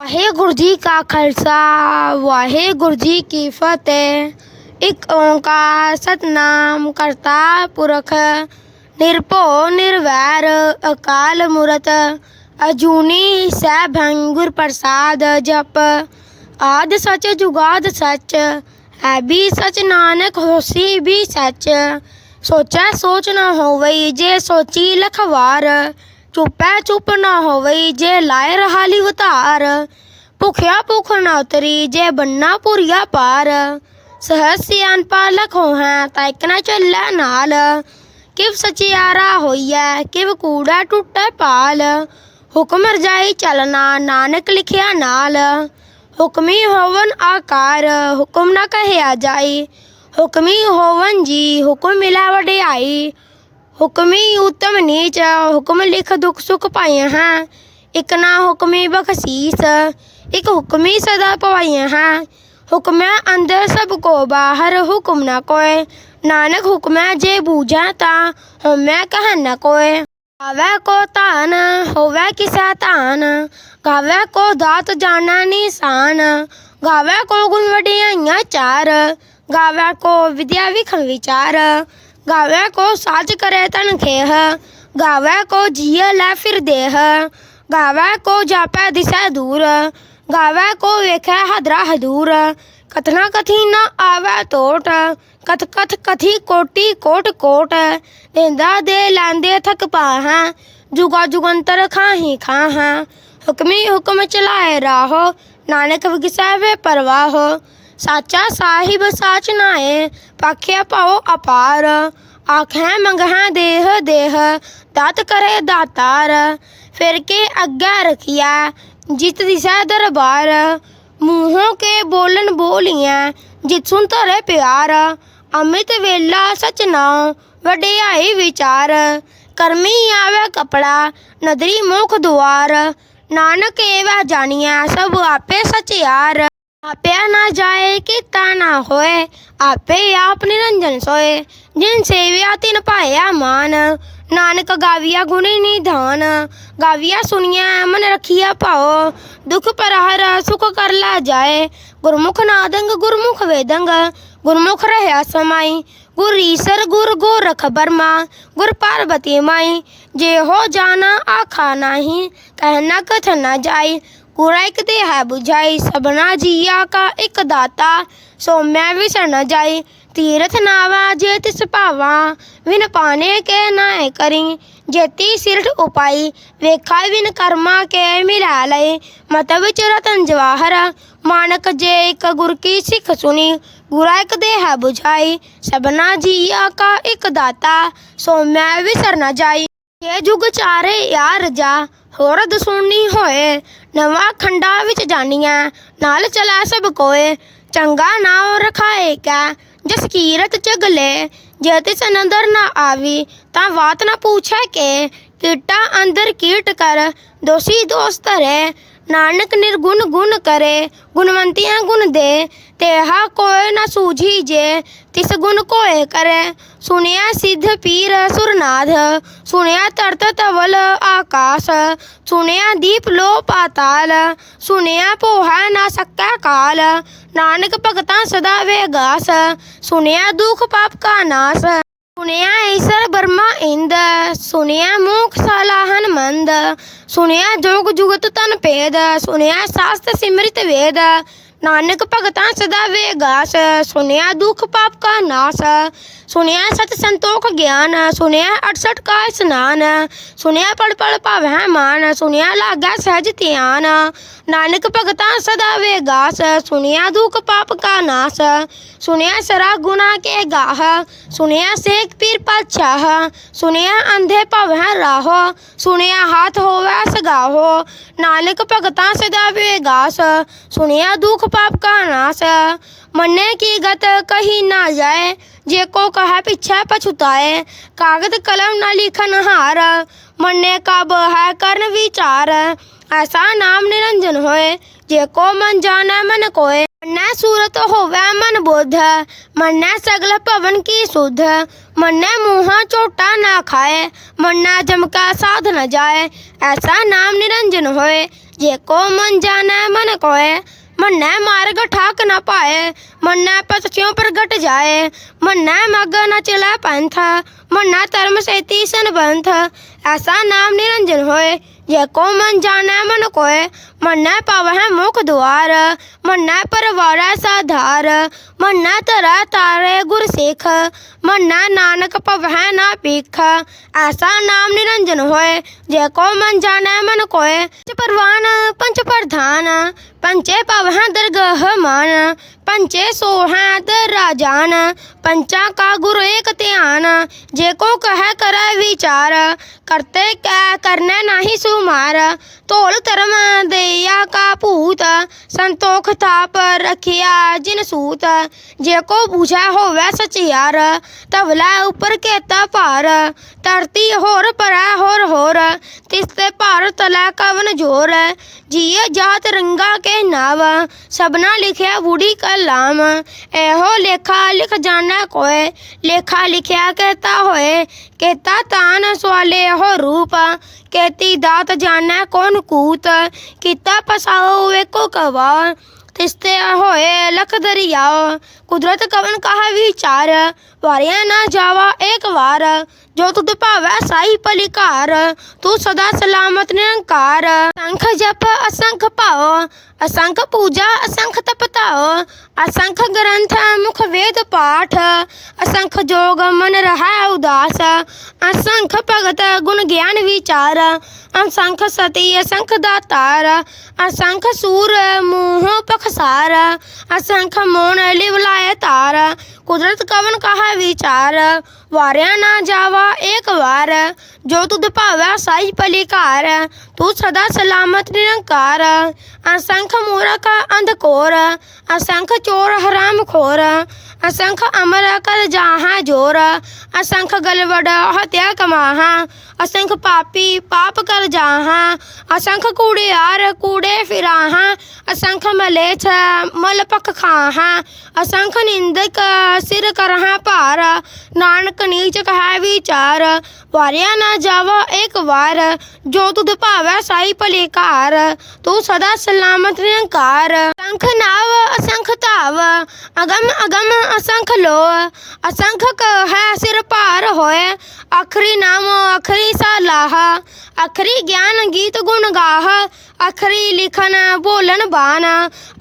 ਵਾਹਿਗੁਰੂ ਜੀ ਕਾ ਖਾਲਸਾ ਵਾਹਿਗੁਰੂ ਜੀ ਕੀ ਫਤਿਹ। ਇੱਕ ਓੰਕਾਰ ਸਤਨਾਮ ਕਰਤਾ ਪੁਰਖ, ਨਿਰਭਉ ਨਿਰਵੈਰ ਅਕਾਲ ਮੂਰਤ, ਅਜੂਨੀ ਸੈਭੰ ਗੁਰ ਪ੍ਰਸਾਦ ਜਪ। ਆਦ ਸਚ ਜੁਗਾਦ ਸਚ, ਹੈ ਵੀ ਸਚ ਨਾਨਕ ਹੋਸੀ ਵੀ ਸਚ। ਸੋਚੈ ਸੋਚ ਨਾ ਹੋਵਈ, ਜੇ ਸੋਚੀ ਲਖਵਾਰ ਚੁੱਪੈ ਚੁੱਪ ਨਾ ਹੋਵਈ, ਜੇ ਲਾਇ ਰਹਾਲੀ ਉਤਾਰ। ਭੁਖਿਆ ਭੁਖ ਨਾ ਉਤਰੀ, ਜੇ ਬੰਨਾ ਪੁਰੀਆ ਪਾਰ। ਸਹਜ ਸਿਆਨ ਪਾਲਕ ਹੋਹਾਂ, ਤਾਂ ਇੱਕ ਨਾ ਚੱਲੈ ਨਾਲ। ਕਿਵ ਸਚਿਆਰਾ ਹੋਈਐ, ਕਿਵ ਕੂੜਾ ਟੁੱਟੈ ਪਾਲ। ਹੁਕਮ ਰਜਾਈ ਚਲਣਾ, ਨਾਨਕ ਲਿਖਿਆ ਨਾਲ। ਹੁਕਮੀ ਹੋਵਨ ਆਕਾਰ, ਹੁਕਮ ਨਾ ਕਹਿਆ ਜਾਈ। ਹੁਕਮੀ ਹੋਵਨ ਜੀ, ਹੁਕਮ ਮਿਲਾ ਵਡਿਆਈ। ਹੁਕਮੀ ਉਤਮ ਨੀਚ, ਹੁਕਮ ਲਿਖ ਦੁਖ ਸੁਖ ਪਾਈਆਂ ਹਾਂ। ਇਕ ਨਾ ਹੁਕਮੀ ਬਖਸ਼ੀਸ, ਇਕ ਹੁਕਮੀ ਸਦਾ ਪਵਾਏ ਹਾਂ। ਹੁਕਮੈ ਅੰਦਰ ਸਭ ਕੋ ਬਾਹਰ ਹੁਕਮ ਨਾ ਕੋਏ। ਨਾਨਕ ਹੁਕਮੈ ਜੇ ਬੂਝਾ ਤਾਂ ਹਉਮੈ ਕਹ ਨਾ ਕੋਏ। ਗਾਵੇ ਕੋ ਧਾਨ, ਹੋਵੇ ਕਿਸਾ ਧਾਨ। ਗਾਵੇ ਕੋ ਦਾਤ ਜਾਣਾ ਨਿਸ਼ਾਨ। ਗਾਵੇ ਕੋ ਗੁਣ ਵਡਿਆਈਆਂ ਚਾਰ। ਗਾਵੇ ਕੋ ਵਿਦਿਆ ਵਿਖਣ ਵਿਚਾਰ। ਗਾਵੇ ਕੋ ਸਾਜ ਕਰੇ ਤਨ ਖੇਹ, ਗਾਵੇ ਕੋ ਜੀਅ ਲੈ ਫਿਰ ਦੇਹ, ਗਾਵੇ ਕੋ ਜਾਪੈ ਦਿਸੈ ਦੂਰ, ਗਾਵੇ ਕੋ ਵੇਖੈ ਹਦਰਾ ਹਦੂਰ, ਕਥਨਾ ਕਥੀ ਨਾ ਆਵੇ ਟੋਟ ਕਥ ਕਥ ਕਥੀ ਕੋਟੀ ਕੋਟ ਕੋਟ ਦੇਂਦਾ ਦੇ ਲੈਂਦੇ ਥਕ ਪਾਹਾਂ, ਜੁਗਾ ਜੁਗੰਤਰ ਖਾਹੀ ਖਾਹਾਂ, ਹੁਕਮੀ ਹੁਕਮ ਚਲਾਏ ਰਾਹੋ, ਨਾਨਕ ਵਿਗਸੈ ਵੇ ਪਰਵਾਹੋ ਸਾਚਾ ਸਾਹਿਬ ਸਾਚ ਨਾਏ ਪਾਖਿਆ ਭਾਉ ਅਪਾਰ। ਆਖੈ ਮੰਗਹਾਂ ਦੇਹ ਦੇਹ, ਦਾਤ ਕਰੇ ਦਾਤਾਰ। ਫਿਰ ਕੇ ਅੱਗੇ ਰਖਿਆ ਜਿਤ ਦਿਸੈ ਦਰਬਾਰ। ਮੂੰਹੋਂ ਕੇ ਬੋਲਣ ਬੋਲੀਆਂ ਜਿਤ ਸੁਨ ਧਰੇ ਪਿਆਰ। ਅੰਮ੍ਰਿਤ ਵੇਲਾ ਸਚ ਨਾਉ, ਵਡਿਆਈ ਵਿਚਾਰ। ਕਰਮੀ ਆਵੇ ਕਪੜਾ, ਨਦਰੀ ਮੁਖ ਦੁਆਰ। ਨਾਨਕ ਏਵਾ ਜਾਣੀਐ, ਸਭ ਆਪੇ ਸਚਿਆਰ। ਆਪਿਆ ਨਾ ਜਾਏ ਕੀਤਾ ਨਾ ਹੋਏ, ਆਪੇ ਆਪ ਨਿਰੰਜਨ ਸੋਏ। ਜਿਨ ਸੇਵਿਆ ਤਿਨ ਪਾਇਆ ਮਾਨ, ਨਾਨਕ ਗਾਵੀਆ ਗੁਣੀ ਨਿਧਾਨ। ਗਾਵੀਆ ਸੁਣੀਐ, ਮਨ ਰਖੀਆ ਭਾਉ, ਦੁਖ ਪਰਹਰ ਸੁਖ ਕਰ ਲਾ ਜਾਏ। ਗੁਰਮੁਖ ਨਾਦੰਗ ਗੁਰਮੁਖ ਵੇਦੰਗ ਗੁਰਮੁਖ ਰਹਿਆ ਸਮਾਈ। ਗੁਰ ਈਸਰ, ਗੁਰ ਗੋਰਖ ਬਰਮਾ, ਗੁਰ ਪਾਰਬਤੀ ਮਾਈ। ਜੇ ਹੋ ਜਾਣਾ ਆਖਾ ਨਹੀਂ ਕਹਿਣਾ ਕਥ ਨਾ ਜਾਈ। ਗੁਰਾ ਇੱਕ ਤੇ ਹੈ 부ਝਾਈ ਸਭਨਾ ਜੀਆ ਕਾ ਇੱਕ ਦਾਤਾ। ਸੋ ਮੈਂ ਵਿਸਰ ਨ ਜਾਈ, ਤੀਰਥ ਨਾਵਾ ਜੇ ਤਿਸ ਭਾਵਾ, ਵਿਨ ਪਾਣੇ ਕੇ ਨਾਏ ਕਰੀ। ਜੇਤੀ ਸਿਰਠ ਉਪਾਈ ਵੇਖਾ ਵਿਨ ਕਰਮਾ ਕੇ ਮਿਲਾ ਲਏ ਮਤ ਵਿਚ ਰਤਨ ਜਵਾਹਰ, ਮਾਨਕ ਜੇ ਇੱਕ ਗੁਰ ਕੀ ਸਿੱਖ ਸੁਣੀ। ਗੁਰਾ ਇੱਕ ਦੇ ਹੈ 부ਝਾਈ ਸਭਨਾ ਜੀਆ ਕਾ ਇੱਕ ਦਾਤਾ। ਸੋ ਮੈਂ ਵਿਸਰ ਨ ਜਾਈ ਇਹ ਜੁਗ ਚਾਰੇ ਯਾਰ ਜਾ, ਹੋਰ ਦਸੂਨੀ ਹੋਏ, ਨਵਾਂ ਖੰਡਾ ਵਿੱਚ ਜਾਨੀਆਂ ਨਾਲ ਚਲਾ ਸਭ ਕੋਏ, ਚੰਗਾ ਨਾਮ ਰਖਾਏ ਕੈ, ਜਸ ਕੀਰਤ ਚਗਲੇ ਜੇ ਤਿਸ ਅੰਦਰ ਨਾ ਆਵੀ, ਤਾਂ ਬਾਤ ਨਾ ਪੁੱਛੈ ਕੇ, ਕੀਟਾ ਅੰਦਰ ਕੀਟ ਕਰ, ਦੋਸੀ ਦੋਸਤ ਰੇ ਨਾਨਕ ਨਿਰਗੁਣ ਗੁਣ ਕਰੇ, ਗੁਣਵੰਤੀਆਂ ਗੁਣ ਦੇ ਤੇਹਾ ਕੋਇ ਨਾ ਸੂਝੀ ਜੇ, ਤਿਸ ਗੁਣ ਕੋਏ ਕਰੇ। ਸੁਣਿਆ ਸਿੱਧ ਪੀਰ ਸੁਰਨਾਥ, ਸੁਣਿਆ ਤਰਤ ਤਵਲ ਆਕਾਸ, ਸੁਣਿਆ ਦੀਪ ਲੋ ਪਾਤਾਲ ਸੁਣਿਆ ਪੋਹਾ ਨਾ ਸਕੈ ਕਾਲ। ਨਾਨਕ ਭਗਤਾਂ ਸਦਾ ਵੇਗਾਸ ਸੁਣਿਆ ਦੁਖ ਪਾਪ ਕਾ ਨਾਸ। ਸੁਣਿਆ ਈਸਰ ਬਰਮਾ ਇੰਦ, ਸੁਣਿਆ ਮੂਖ ਸਲਾਹਨ ਮੰਦ ਸੁਣਿਆ ਜੋਗ ਜੁਗਤ ਤਨ ਭੇਦ, ਸੁਣਿਆ ਸਾਸਤ ਸਿਮਰਿਤ ਵੇਦ ਨਾਨਕ ਭਗਤਾਂ ਸਦਾ ਵੇਗਾਸ ਸੁਣਿਆ ਦੁਖ ਪਾਪ ਕਾ ਨਾਸ ਸੁਣਿਆ ਸਤ ਸੰਤੋਖ ਗਿਆਨ ਸੁਣਿਆ 68 ਕਾ ਇਸਨਾਨ ਸੁਣਿਆ ਪੜ ਪੜ ਭਾਵੈ ਮਾਨ ਸੁਣਿਆ ਲਾਗਾ ਸਹਿਜ ਧਿਆਨ, ਨਾਨਕ ਭਗਤਾਂ ਸਦਾ ਵੇਗਾਸ ਸੁਣਿਆ ਦੁਖ ਪਾਪ ਕਾ ਨਾਸ ਸੁਣਿਆ ਸਰਾ ਗੁਨਾ ਕੇ ਗਾਹ ਸੁਣਿਆ ਸੇਖ ਪੀਰ ਪਾਤਸ਼ਾਹ ਸੁਣਿਆ ਅੰਧੇ ਭਵੈ ਰਾਹੋ ਸੁਣਿਆ ਹਾਥ ਹੋਵੈ ਸਗਾਹੋ, ਨਾਨਕ ਭਗਤਾਂ ਸਦਾ ਵੇਗਾਸ ਸੁਣਿਆ ਦੁਖ ਪਾਪ ਕਾ ਨਾਸ ਮੰਨੇ ਕੀ ਗਤ ਕਹੀ ਨਾ ਜਾਏ। ਜੇ ਕੋ ਕਹਾ ਪਿਛੈ ਪਛੁਤਾਏ। ਕਾਗਦ ਕਲਮ ਨਾ ਲਿਖਨ ਹਾਰ। ਮੰਨੇ ਕਬ ਹੈ ਕਰਨ ਵਿਚਾਰ। ਐਸਾ ਨਾਮ ਨਿਰੰਜਨ ਹੋਏ। ਜੇ ਕੋ ਮਨ ਜਾਣੈ ਮਨ ਕੋਏ। ਮੰਨੈ ਸੂਰਤ ਹੋਵੇ ਮਨ ਬੁੱਧ। ਮੰਨੈ ਸਗਲ ਭਵਨ ਕੀ ਸੁਧ। ਮੰਨੈ ਮੂਹਾ ਝੋਟਾ ਨਾ ਖਾਏ। ਮੰਨੈ ਜਮਕਾ ਸਾਧ ਨ ਜਾਏ। ਐਸਾ ਨਾਮ ਨਿਰੰਜਨ ਹੋਏ। ਜੇ ਕੋ ਮਨ ਜਾਣੈ ਮਨ ਕੋਏ ਮੰਨੈ ਮਾਰਗ ਠਾਕ ਨ ਪਾਏ, ਮੰਨੈ ਪਤਿਓ ਪ੍ਰਗਟ ਜਾਏ। ਮੰਨੈ ਮਗ ਨ ਚਲੈ ਪੰਥ, ਮੰਨੈ ਧਰਮ ਸੇਤੀ ਸੰਬੰਧ। ਐਸਾ ਨਾਮ ਨਿਰੰਜਨ ਹੋਏ, ਜੇ ਕੋ ਮਨ ਜਾਣੈ ਮਨ ਕੋਏ। ਮੰਨੈ ਪਵਹਿ ਮੁਖ ਦੁਆਰ, ਮੰਨੈ ਪਰਵਾਰੈ ਸਾਧਾਰ। ਮੰਨੈ ਧਰੈ ਤਾਰੇ ਗੁਰ ਸਿੱਖ, ਮੰਨੈ ਨਾਨਕ ਪਵਹਿ ਨਾ ਭੀਖ। ਐਸਾ ਨਾਮ ਨਿਰੰਜਨ ਹੋਏ, ਜੇ ਕੋ ਮਨ ਜਾਣੈ ਮਨ ਕੋਏ। ਪੰਚ ਪਰਵਾਨ ਪੰਚ ਪ੍ਰਧਾਨ ਪੰਚੇ ਪਵਹਿ ਦਰਗਹ ਮਾਨ, ਪੰਚੇ ਸੋਹੈ ਦਰ ਰਾਜਾਨ, ਪੰਚਾਂ ਕਾ ਗੁਰ ਏਕ ਧਿਆਨ, ਜੇ ਕੋ ਕਹੈ ਕਰੈ ਵਿਚਾਰ, ਕਰਤੇ ਕੈ ਕਰਨੈ ਨਾਹੀ ਸੁਮਾਰ, ਧੋਲ ਧਰਮ ਦੇਇਆ ਕਾ ਭੂਤ, ਸੰਤੋਖ ਥਾਪ ਰਖਿਆ ਜਿਨ ਸੂਤ, ਜੇ ਕੋ ਬੂਝੈ ਹੋਵੇ ਸਚਿਆਰ ਤਵਲਾ ਉਪਰ ਕੇਤਾ ਭਾਰ, ਧਰਤੀ ਹੋਰ ਪਰੈ ਹੋਰ ਹੋਰ, ਤਿਸ ਤੇ ਭਾਰ ਤਲੈ ਕਵਨ ਜੋਰ, ਜੀਏ ਜਾਤ ਰੰਗਾ ਕੇ ਨਾਵ, ਸਭਨਾ ਲਿਖਿਆ ਬੂੜੀ ਕਲਾਮ। ਇਹੋ ਲੇਖਾ ਲਿਖ ਜਾਣਾ ਕੋਏ, ਲੇਖਾ ਲਿਖਿਆ ਕਹਤਾ ਹੋਏ। ਕੇਤਾ ਤਾਨ ਸਵਾਲੇ ਹੋ ਰੂਪ। ਕੇਤੀ ਦਾਤ ਜਾਣੈ ਕੌਣ ਕੂਤ। ਕੀਤਾ ਪਸਾਓ ਵੇਕੋ ਕਵਾ। ਤਿਸਤੇ ਹੋਏ ਲਖ ਦਰਿਆ। ਕੁਦਰਤ ਕਵਨ ਕਹਾ ਵਿਚਾਰ। ਵਾਰਿਆ ਨਾ ਜਾਵਾ ਇੱਕ ਵਾਰ। ਜੋ ਤੁਧ ਭਾਵੈ ਸਾਈ ਪਲਿਕਾਰ ਤੂੰ ਸਦਾ ਸਲਾਮਤ ਨਿਰੰਕਾਰ। ਸੰਖ ਜਪ ਅਸੰਖ ਭਾਵ ਅਸੰਖ ਪੂਜਾ, ਅਸੰਖ ਤਪਤਾਉ, ਅਸੰਖ ਗ੍ਰੰਥ, ਮੁਖ ਵੇਦ ਪਾਠ, ਅਸੰਖ ਜੋਗ ਮਨ ਰਹਾ ਉਦਾਸ, ਅਸੰਖ ਭਗਤ ਗੁਣ ਗਿਆਨ ਵਿਚਾਰ, ਅਸੰਖ ਸਤੀ, ਅਸੰਖ ਦਾਤਾਰ, ਅਸੰਖ ਸੂਰ ਮੂਹ ਪਖਸਾਰ, ਅਸੰਖ ਮੋਨ ਲਿਵ ਲਾਏ ਕੁਦਰਤ ਕਵਨ ਕਹਾ ਵਿਚਾਰ, ਵਾਰਿਆ ਨਾ ਜਾਵਾ ਇੱਕ ਵਾਰ, ਜੋ ਤੁਧ ਭਾਵੈ ਸਾਈ ਪਲਿਕਾਰ ਤੂੰ ਸਦਾ ਸਲਾਮਤ ਨਿਰੰਕਾਰ, ਅਸੰਖ ਮੂਰਖ ਅੰਧਕੋਰ ਅਸੰਖ ਚੋਰ ਹਰਾਮ ਖੋਰ, ਅਸੰਖ ਅਮਰ ਕਰ ਜਾਹਾਂ ਜੋਰ, ਅਸੰਖ ਗਲਵੜ ਹਤਿਆ ਕਮਾਹਾਂ, ਅਸੰਖ ਪਾਪੀ ਪਾਪ ਕਰ ਜਾਹਾਂ, ਅਸੰਖ ਕੂੜਿਆਰ ਕੂੜੇ ਫਿਰਾਹਾਂ, ਅਸੰਖ ਮਲੇਛ ਮਲ ਪਖ ਖਾਹਾਂ, ਅਸੰਖ ਨਿੰਦਕ ਸਿਰ ਕਰਹਾਂ ਭਾਰ, ਨਾਨਕ ਨੀਚ ਕਹੈ ਵਿਚਾਰ, ਵਾਰਿਆ ਨਾ ਜਾਵਾ ਇੱਕ ਵਾਰ, ਜੋ ਤੁਧ ਭਾਵੈ ਸਾਈ ਭਲੇ ਭਲੇਕਾਰ ਤੂੰ ਸਦਾ ਸਲਾਮਤ ਨਿਰੰਕਾਰ ਅਸੰਖ ਨਾਵ ਅਸੰਖ ਧਾਵ। ਅਗਮ ਅਗਮ ਅਸੰਖ ਲੋ ਅਸੰਖ ਹੈ ਸਿਰ ਭਾਰ ਹੋਏ। ਆਖਰੀ ਨਾਮ ਆਖਰੀ ਸਲਾਹ ਆਖਰੀ ਗਿਆਨ ਗੀਤ ਗੁਣ ਗਾਹ ਆਖਰੀ ਲਿਖਨ ਬੋਲਣ ਬਾਨ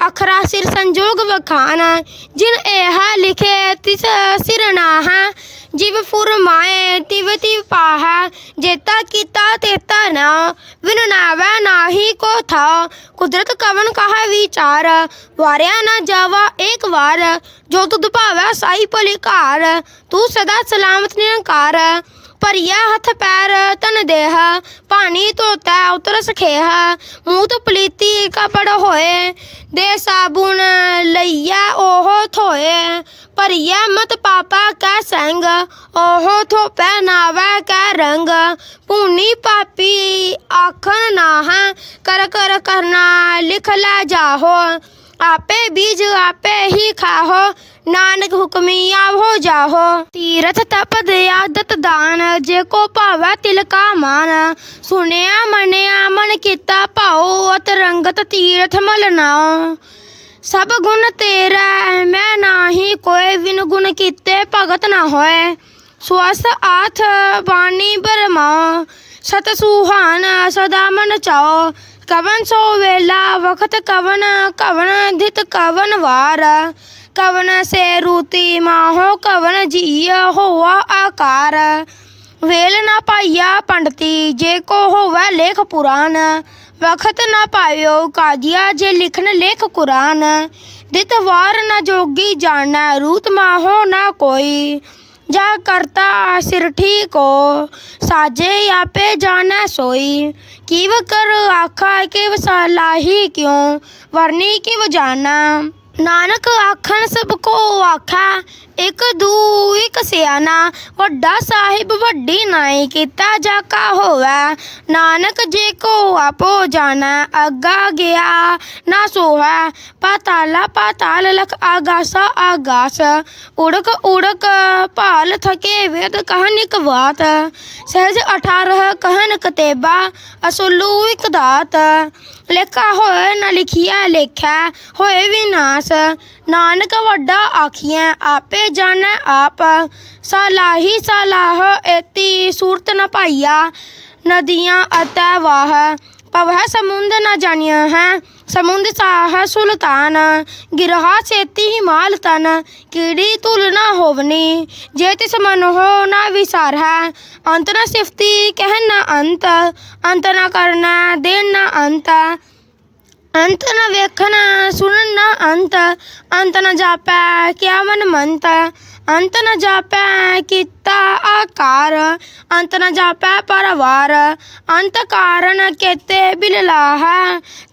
ਅਖਰਾ ਸਿਰ ਸੰਜੋਗ ਵਖਾਨ, ਜਿਨ ਇਹ ਲਿਖੇ ਤਿਸ ਸਿਰ ਜਿਵ ਫੁਰਮਾਏ ਤਿਵ ਤਿਵ ਪਾਹ, ਜੇਤਾ ਕੀਤਾ ਤੇਤਾ ਨਾ ਵਿਨ ਨਾਵੈ ਨਾਹੀ ਕੋ ਥਾ, ਕੁਦਰਤ ਕਵਨ ਕਹਾ ਵਿਚਾਰ, ਵਾਰਿਆ ਨਾ ਜਾਵਾ ਏਕ ਵਾਰ, ਜੋ ਤੁਧ ਭਾਵੈ ਸਾਈ ਭਲਿਕਾਰ ਤੂੰ ਸਦਾ ਸਲਾਮਤ ਨਿਰੰਕਾਰ ਭਰੀਆ ਹੱਥ ਪੈਰ ਤਨ ਦੇਹ ਪਾਣੀ ਧੋਤਾ ਉਤਰ ਸਖੇਹ, ਮੂੰਹ ਤੋਂ ਪਲੀਤੀ ਕਪੜ ਹੋਏ, ਦੇ ਸਾਬੁਨ ਲਈਆ ਉਹ ਧੋਏ, ਭਰੀਆ ਮਤ ਪਾਪਾ ਕੈ ਸੰਗ, ਉਹ ਥੋਪੈ ਨਾਵੈ ਕੈ ਰੰਗ ਪੂਨੀ ਪਾਪੀ ਆਖਣ ਨਾਹਾਂ, ਕਰ ਕਰ ਕਰਨਾ ਲਿਖ ਲੈ ਜਾਹੋ, ਆਪੇ ਬੀਜ ਆਪੇ ਹੀ ਖਾਹੋ ਨਾਨਕ ਹੁਕਮੀ ਆਵੋ ਜਾਹੋ। ਤੀਰਥ ਤਪਦ ਆਦਤ ਦਾਨ, ਜੇ ਕੋ ਭਾਵੈ ਤਿਲ ਮਾਨ। ਸੁਣਿਆ, ਮੰਨਿਆ, ਮਨ ਕੀਤਾ ਭਾਉ ਅਤ ਰੰਗਤ ਤੀਰਥ ਮਲ ਨਾਉ। ਸਭ ਗੁਣ ਤੇਰਾ, ਮੈਂ ਨਾਹੀ ਕੋਈ ਵਿਨ ਗੁਣ ਕੀਤੇ ਭਗਤ ਨਾ ਹੋਏ ਸਵਸ ਆਥ ਬਾਣੀ ਬਰਮਾ ਸਤ ਸੁਹਾਨ ਸਦਾ ਮਨ ਚਾਓ ਕਵਨ ਸੋ ਵੇਲਾ, ਵਖਤ ਕਵਨ ਕਵਨ ਧਿਤ ਕਵਨ ਵਾਰ। ਕਵਨ ਸੇ ਰੂਤੀ ਮਾਹੋ ਕਵਨ ਜੀ ਹੋਆ ਆਕਾਰ। ਵੇਲ ਨਾ ਪਾਈਆ ਪੰਡਤੀ, ਜੇ ਕੋ ਹੋਵੇ ਲੇਖ ਪੁਰਾਨ। ਵਖਤ ਨਾ ਪਾਇਓ ਕਾਜੀਆ, ਜੇ ਲਿਖਨ ਲੇਖ ਕੁਰਾਨ। ਦਿਤ ਵਾਰ ਨਾ ਜੋਗੀ ਜਾਣਾ, ਰੂਤ ਮਾਹੋ ਨਾ ਕੋਈ। ਜਾ ਕਰਤਾ ਸਿਰ ਠੀਕੋ ਸਾਜੇ ਆਪੇ ਜਾਣਾ ਸੋਈ। ਕਿਵ ਕਰ ਆਖਾ, ਕਿਵ ਸਲਾਹੀ ਕਿਉ, ਵਰਨੀ ਕਿਵ ਜਾਣਾ। ਨਾਨਕ ਆਖਣ ਸਭ ਕੋ ਆਖਾ ਇਕ ਦੂ ਇੱਕ ਸਿਆਣਾ, ਵੱਡਾ ਸਾਹਿਬ ਵੱਡੀ ਨਾਈ ਕੀਤਾ ਜਾਕਾ ਹੋਵੇ। ਨਾਨਕ ਜੇ ਕੋ ਆਪੋ ਜਾਣਾ ਅੱਗਾ ਗਿਆ ਨਾ ਸੋਹੈ। ਪਾਤਾਲਾ ਪਾਤਾਲ ਲਖ ਆਗਾਸਾ ਆਗਾਸ। ਉੜਕ ਉੜਕ ਭਾਲ ਥਕੇ ਵੇਦ ਕਹਨਿਕ ਬਾਤ। ਸਹਿਜ 18 ਕਹਿਨ ਕਤੇਬਾ, ਅਸੁਲੂ ਇਕ ਦਾਤ। ਲੇਖਾ ਹੋਏ ਨਾ ਲਿਖਿਆ ਲੇਖਾ, ਹੋਏ ਵਿਨਾਸ਼। ਨਾਨਕ ਵੱਡਾ ਆਖੀਐ, ਆਪੇ ਜਾਣੈ ਆਪ ਸਲਾਹੀ ਸਲਾਹ ਏਤੀ ਸੂਰਤ ਨ ਪਾਈਆ, ਨਦੀਆਂ ਅਤੈ ਵਾਹ। ਪਵਹਿ ਸਮੁੰਦ ਨ ਜਾਣਿਆ ਹੈ ਸਮੁੰਦ ਸਾਹ ਸੁਲਤਾਨ। ਗਿਰਹਾ ਸੇਤੀ ਹਿਮਾਲ ਤਨ, ਕੀੜੀ ਤੁਲ ਨਾ ਹੋਵਨੀ। ਜੇ ਤਿਸ ਮਨ ਹੋ ਨਾ ਵਿਸਾਰ ਹੈ ਅੰਤ ਨ ਸਿਫਤੀ, ਕਹਿ ਨਾ ਅੰਤ। ਅੰਤ ਨ ਕਰਨਾ ਦੇਨ ਨਾ ਅੰਤ। ਅੰਤ ਨ ਵੇਖਣਾ, ਸੁਣਨ ਨਾ ਅੰਤ। ਅੰਤ ਨ ਜਾਪੈ ਕਿਆ ਮਨ ਮੰਤ। ਅੰਤ ਨ ਜਾਪੈ, ਕੀਤਾ ਆਕਾਰ। ਅੰਤ ਨ ਜਾਪੈ, ਪਰਵਾਰ। ਅੰਤ ਕਾਰਨ ਕੇਤੇ ਬਿਲਲਾਹ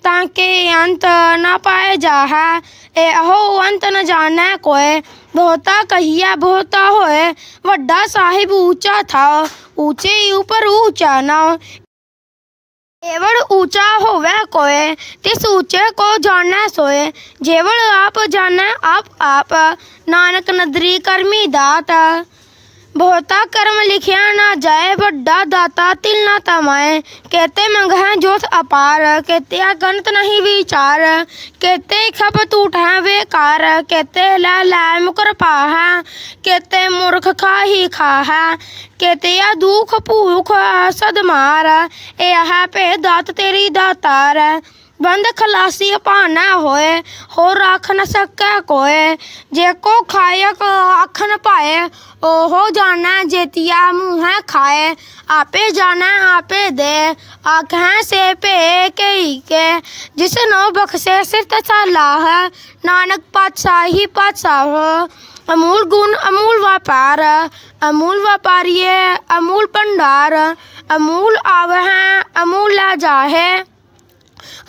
ਤਾਂ ਕਿ ਅੰਤ ਨਾ ਪਾਏ ਜਾਹੈ। ਇਹੋ ਅੰਤ ਨ ਜਾਣੈ ਕੋਏ, ਬਹੁਤਾ ਕਹੀਆ ਬਹੁਤਾ ਹੋਏ। ਵੱਡਾ ਸਾਹਿਬ ਊਚਾ ਥਾ ਊਚੇ ਉਪਰ ਊਚਾ ਨਾ ਜੇਵੜ ਊਚਾ ਹੋਵੇ ਕੋਏ ਤਿਸ ਊਚੇ ਕੋ ਜਾਣੈ ਸੋਏ ਜੇਵੜ ਆਪ ਜਾਣੈ ਆਪ ਆਪ ਨਾਨਕ ਨਦਰੀ ਕਰਮੀ ਦਾਤ। ਬਹੁਤਾ ਕਰਮ ਲਿਖਿਆ ਨਾ ਜਾਏ, ਵੱਡਾ ਦਾਤਾ ਤਿਲ ਨਾ ਤਮਾਏ। ਕਹਤੇ ਮੰਗਹਿ ਜੋਤ ਅਪਾਰ ਕਹਤੇ ਗਣਤ ਨਹੀਂ ਵਿਚਾਰ। ਕਹਤੇ ਖਪ ਟੂਟ ਹੈ ਵੇਕਾਰ, ਕਹਤੇ ਲੈ ਲੈ ਮੁਕਰ ਪਾਹਾ ਕਹਤੇ ਮੂਰਖ ਖਾਹੀ ਖਾਹਾ ਕਹਤੇ ਆ ਦੁਖ ਭੂਖ ਸਦ ਮਾਰ ਇਹ ਹੈ ਭੇ ਦਾਤ ਤੇਰੀ ਦਾਤਾਰ। ਬੰਦ ਖਲਾਸੀ ਭਾਣਾ ਹੋਏ, ਹੋਰ ਰੱਖ ਨ ਸਕੈ ਕੋਏ। ਜੇ ਕੋ ਖਾਇਕ ਅੱਖ ਨ ਪਾਏ ਉਹ ਜਾਣਾ ਜੇਤੀਆ ਮੂੰਹ ਖਾਏ। ਆਪੇ ਜਾਣਾ, ਆਪੇ ਦੇ, ਆਖਾਂ ਸੇ ਭੇ ਕਈ ਕੇ। ਜਿਸ ਨੂੰ ਬਖਸ਼ੇ ਸਿਰ ਤਸਾਲਾਹ ਨਾਨਕ ਪਾਤਸ਼ਾਹੀ ਪਾਤਸ਼ਾਹ ਅਮੂਲ ਗੁਣ, ਅਮੂਲ ਵਪਾਰ, ਅਮੂਲ ਵਪਾਰੀਏ, ਅਮੂਲ ਭੰਡਾਰ, ਅਮੂਲ ਆਵਹਿ, ਅਮੂਲ ਲਾ ਜਾਹੇ।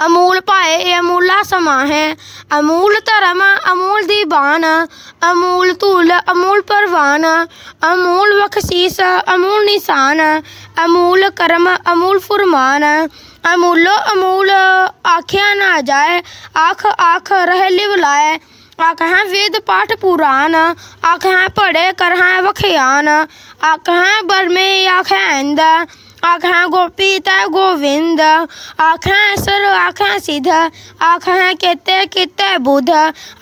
ਅਮੂਲ ਭਾਏ ਅਮੂਲਾ ਸਮਾਂ ਹੈ। ਅਮੂਲ ਧਰਮ, ਅਮੂਲ ਦੀਵਾਨ ਅਮੂਲ ਧੂਲ, ਅਮੂਲ ਪਰਵਾਨ। ਅਮੂਲ ਬਖਸ਼ੀਸ, ਅਮੂਲ ਨਿਸ਼ਾਨ। ਅਮੂਲ ਕਰਮ, ਅਮੂਲ ਫੁਰਮਾਨ। ਅਮੂਲੋ ਅਮੂਲ, ਆਖਿਆ ਨਾ ਜਾਏ। ਆਖ ਆਖ, ਰਹਿ ਲਿਵ ਲਾਏ। ਆਖਾਂ ਵੇਦ ਪਾਠ ਪੁਰਾਨ। ਆਖਾਂ ਪੜੇ ਕਰਹਾਂ ਵਖਿਆਨ। ਆਖਾਂ ਬਰਮੇ ਆਖੈਂਦ ਆਖਾਂ ਗੋਪੀ ਤੈ ਗੋਵਿੰਦ, ਆਖਾਂ ਸਰ ਆਖਾਂ ਸਿਧ, ਆਖਾਂ ਕਿਤੇ ਕਿਤੇ ਬੁੱਧ,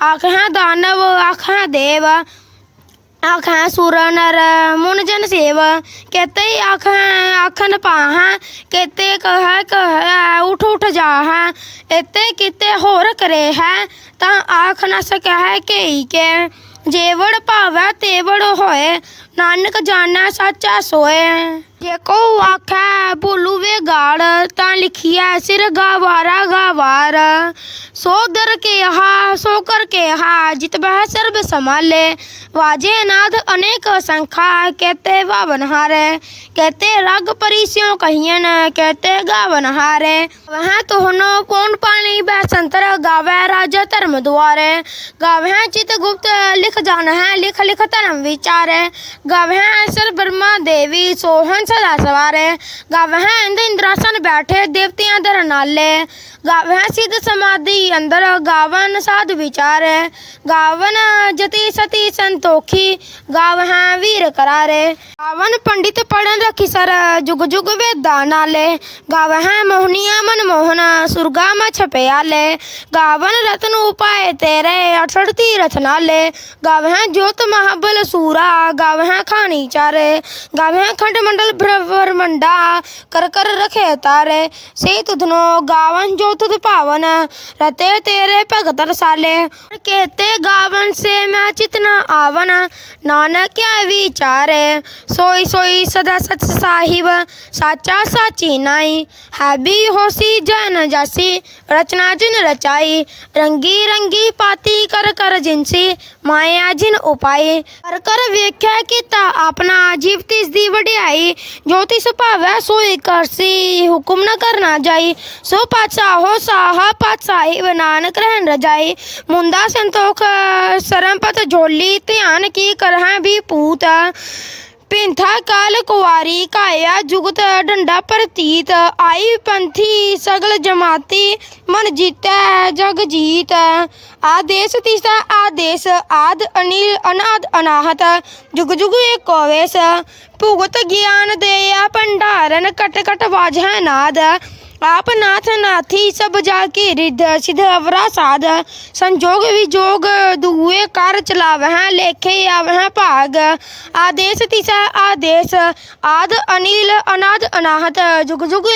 ਆਖਾਂ ਦਾਨਵ, ਆਖਾਂ ਦੇਵ, ਆਖਾਂ ਸੁਰ ਨਰ ਮੁਨ ਜਨ ਸੇਵ ਕਹਤੇ ਆਖਾਂ ਆਖਨ ਪਾਹਾਂ ਕਹਤੇ ਕਹ ਕਹ ਉਠ ਉਠ ਜਾਹਾਂ ਇਤੇ ਕਿਤੇ ਹੋਰ ਕਰੇ ਹੈ, ਤਾਂ ਆਖ ਨ ਸਕੈ ਕਈ ਕੇ, ਜੇਵੜ ਭਾਵੈ ਤੇਵੜ ਹੋਏ, ਨਾਨਕ ਜਾਣੈ ਸਾਚਾ ਸੋਏ। ਜੇ ਕੋ ਆਖੈ ਭੁਲੂ ਵੇ ਗਾੜ ਤਾਂ ਲਿਖਿਆ ਸਿਰ ਗਾਵਾਰਾ ਗਾਵਾਰ। ਸੋ ਦਰ ਕੇ ਹਾ ਸੋ ਕਰ ਕੇ ਹਾ ਜਿਤ ਬਹਿ ਸਰਬ ਸਮਾਲੇ ਵਾਜੇ ਨਾਦ ਅਨੇਕ ਸੰਖਾ, ਕਹਤੇ ਵਾਵਨ ਹਾਰੇ। ਕਹਤੇ ਰਗ ਪਰਿਸਿਓ ਕਹੀਨ ਕਹਤੇ ਗਾਵਨ ਹਾਰੇ। ਵਹ ਤੋਹਨੋ ਪੌਣ ਪਾਣੀ ਬੈ ਸੰਤਰ ਗਾਵੇ ਰਾਜਾ ਧਰਮ ਦੁਆਰੇ। ਗਾਵੇ ਚਿਤ ਗੁਪਤ ਲਿਖ ਜਾਣ ਹੈ ਲਿਖ ਲਿਖ ਧਰਮ ਵਿਚਾਰੇ। ਗਾਵੇ ਅਸਰ ਬਰਮਾ ਦੇਵੀ, ਸੋਹਣ ਸਦਾ ਸਵਾਰੇ ਗਾਵੇ ਇੰਦ ਇੰਦਰਾਸਨ ਬੈਠੇ ਦੇਵਤਿਆਂ ਦਰ ਨਾਲੇ ਗਾਵੇ ਸਿੱਧ ਸਮਾਧੀ ਅੰਦਰ ਗਾਵਨ ਸਾਧ ਵਿਚਾਰੇ ਗਾਵਨ ਜਤੀ ਸਤੀ ਸੰਤੋਖੀ ਗਾਵਹਾਂ ਵੀਰ ਕਰਾਰੇ। ਗਾਵਨ ਪੰਡਿਤ ਪੜਨ ਰਖੀ ਸਰ ਜੁਗ ਜੁਗ ਵੇਦਾਂ ਨਾਲੇ। ਗਾਵਹਾਂ ਮੋਹਨੀਆਂ ਮਨ ਮੋਹਨ ਸੁਰਗਾ ਮ ਛਪਿਆਲੇ ਗਾਵਨ ਰਤਨ ਉਪਾਏ ਤੇਰੇ, ਅਠੜ ਤੀਰਥ ਨਾਲੇ। ਗਾਵਹਾਂ ਜੋਤ ਮਹਾਬਲ ਸੂਰਾ ਗਾਵਹਾਂ ਖਾਣੀ ਚਾਰੇ। ਗਾਵਹਾਂ ਖੰਡ ਮੰਡਲ ਭ੍ਰਵਰ ਮੰਡਾ ਕਰ ਕਰ ਰਖੇ ਤਾਰੇ ਸੇ ਤੁਧਨੋ ਗਾਵਨ, ਜੋ ਤੁਧ ਭਾਵਨ, ਰਤੇ ਤੇਰੇ ਭਗਤ ਰਸਾਲੇ। ਕਹਤੇ ਗਾਵਨ ਸੇ ਮੈਂ ਚਿਤਨਾ ਆਵਨ, ਨਾਨਕ ਕਿਆ ਵਿਚਾਰੇ। ਸੋਈ ਸੋਈ ਸਦਾ ਸਚ ਸਾਹਿਬ, ਸਾਚਾ ਸਾਚੀ ਨਾਈ। ਹੈਬੀ ਹੋਸੀ ਜਨ ਜਾਸੀ, ਰਚਨਾ ਜਿਨ ਰਚਾਈ। ਰੰਗੀ ਰੰਗੀ ਪਾਤੀ ਕਰ ਕਰ ਜਿਨਸੀ ਮਾਇਆ ਜਿਨ ਉਪਾਈ। ਕਰ ਕਰ ਵੇਖਿਆ ਕੀਤਾ ਆਪਣਾ ਜੀਵ ਤਿਸ ਦੀ ਵਡਿਆਈ। ਜੋ ਤਿਸ ਭਾਵੈ ਸੋਈ ਕਰਸੀ ਹੁਕਮ ਨ ਕਰਨਾ ਜਾਈ। ਸੋ ਪਾਤਸ਼ਾਹੋ ਸਾਹਾ, ਪਾਤਸ਼ਾਹੀ ਨਾਨਕ ਰਹਿਣ ਰਜਾਈ। ਮੁੰਦਾ ਸੰਤੋਖ, ਸਰਮਪਤ ਝੋਲੀ ਧਿਆਨ ਕੀ ਕਰਹਾਂ ਵੀ ਪੂਤ। ਪਿੰਥਾ ਕਾਲ ਕੁਵਾਰੀ ਕਾਇਆ ਜੁਗਤ ਡੰਡਾ ਪ੍ਰਤੀਤ। ਆਈ ਪੰਥੀ ਸਗਲ ਜਮਾਤੀ, ਮਨ ਜੀਤੈ ਜਗ ਜੀਤ। ਆਦੇਸ ਤਿਸਾ ਆਦੇਸ, ਆਦ ਅਨਿਲ ਅਨਾਦ ਅਨਾਹਤ। ਜੁਗ ਜੁਗ ਏਕੋ ਵੇਸ ਭੁਗਤ ਗਿਆਨ ਦੇਆ ਭੰਡਾਰਨ, ਕਟ ਕਟ ਵਾਜੈ ਨਾਦ। ਆਪ ਨਾਥ ਨਾਥੀ ਸਭ ਜਾ ਕੇ ਰਿਧ, ਸਿਧ ਅਵਰਾ ਸਾਧ। ਸੰਜੋਗ ਵਿਜੋਗ ਦੂਏ ਕਰ ਚਲਾਵਹਿ, ਲੇਖੇ ਆਵਹਿ ਭਾਗ। ਆਦੇਸ ਤਿਸਾ ਆਦੇਸ, ਆਦ ਅਨਿਲ, ਅਨਾਦ ਅਨਾਹਤ, ਜੁਗ ਜੁਗ